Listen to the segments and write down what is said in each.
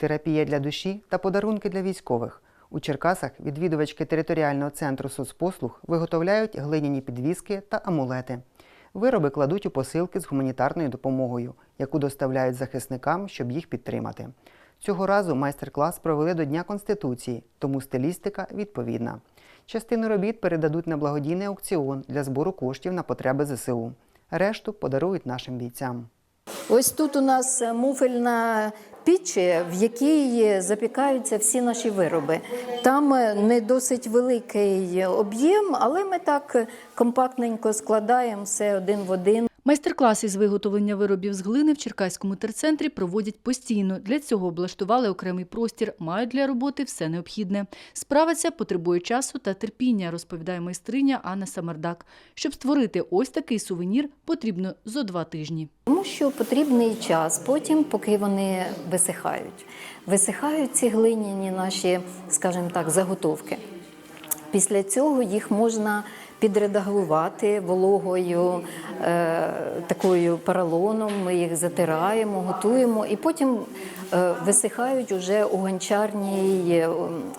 терапія для душі та подарунки для військових. У Черкасах відвідувачки територіального центру соцпослуг виготовляють глиняні підвіски та амулети. Вироби кладуть у посилки з гуманітарною допомогою, яку доставляють захисникам, щоб їх підтримати. Цього разу майстер-клас провели до Дня Конституції, тому стилістика відповідна. Частину робіт передадуть на благодійний аукціон для збору коштів на потреби ЗСУ. Решту подарують нашим бійцям. Ось тут у нас муфельна піч, в якій запікаються всі наші вироби. Там не досить великий об'єм, але ми так компактненько складаємо все один в один. Майстер-класи з виготовлення виробів з глини в Черкаському терцентрі проводять постійно. Для цього облаштували окремий простір, мають для роботи все необхідне. Справа ця потребує часу та терпіння, розповідає майстриня Анна Самардак. Щоб створити ось такий сувенір, потрібно зо два тижні. Тому що потрібний час потім, поки вони висихають. Висихають ці глиняні наші, скажімо так, заготовки. Після цього їх можна підредагувати вологою е, такою поролоном. Ми їх затираємо, готуємо і потім е, висихають уже у гончарній е,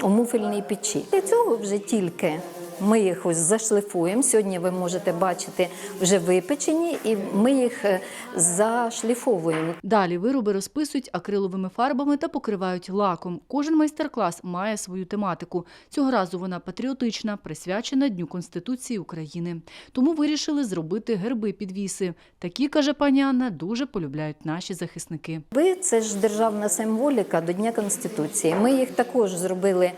у муфельній печі. Для цього вже тільки ми їх ось зашлифуємо. Сьогодні ви можете бачити вже випечені, і ми їх е, зашліфовуємо. Далі вироби розписують акриловими фарбами та покривають лаком. Кожен майстер-клас має свою тематику. Цього разу вона патріотична, присвячена Дню Конституції України. Тому вирішили зробити герби-підвіси. Такі, каже пані Анна, дуже полюбляють наші захисники. Ви це ж державна символіка до Дня Конституції. Ми їх також зробили.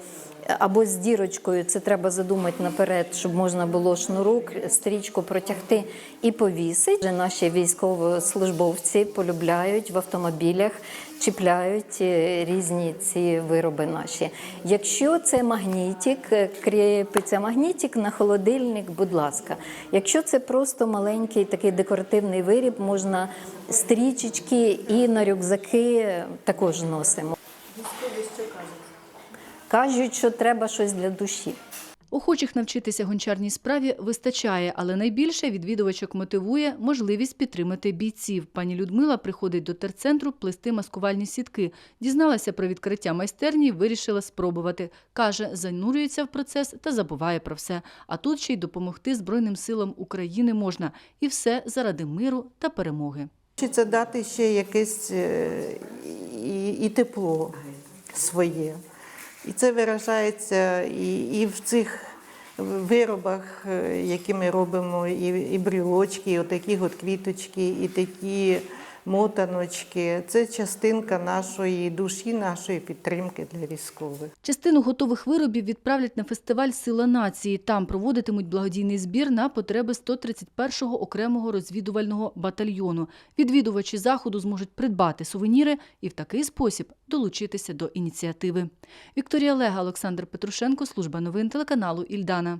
Або з дірочкою це треба задумати наперед, щоб можна було шнурок, стрічку протягти і повісити. Наші військовослужбовці полюбляють в автомобілях, чіпляють е, різні ці вироби наші. Якщо це магнітик, е, кріпиться магнітик на холодильник, будь ласка. Якщо це просто маленький такий декоративний виріб, можна стрічечки і на рюкзаки також носимо. Кажуть, що треба щось для душі. Охочих навчитися гончарній справі вистачає, але найбільше відвідувачок мотивує можливість підтримати бійців. Пані Людмила приходить до терцентру плести маскувальні сітки. Дізналася про відкриття майстерні, і вирішила спробувати. Каже, занурюється в процес та забуває про все. А тут ще й допомогти Збройним силам України можна. І все заради миру та перемоги. Хочеться дати ще якесь е, і, і тепло своє. І це виражається і, і в цих виробах, е, які ми робимо, і, і брілочки, і отакі от квіточки, і такі мотаночки. Це частинка нашої душі, нашої підтримки для військових. Частину готових виробів відправлять на фестиваль Сила нації. Там проводитимуть благодійний збір на потреби 131-го окремого розвідувального батальйону. Відвідувачі заходу зможуть придбати сувеніри і в такий спосіб долучитися до ініціативи. Вікторія Лега, Олександр Петрушенко, служба новин телеканалу Ільдана.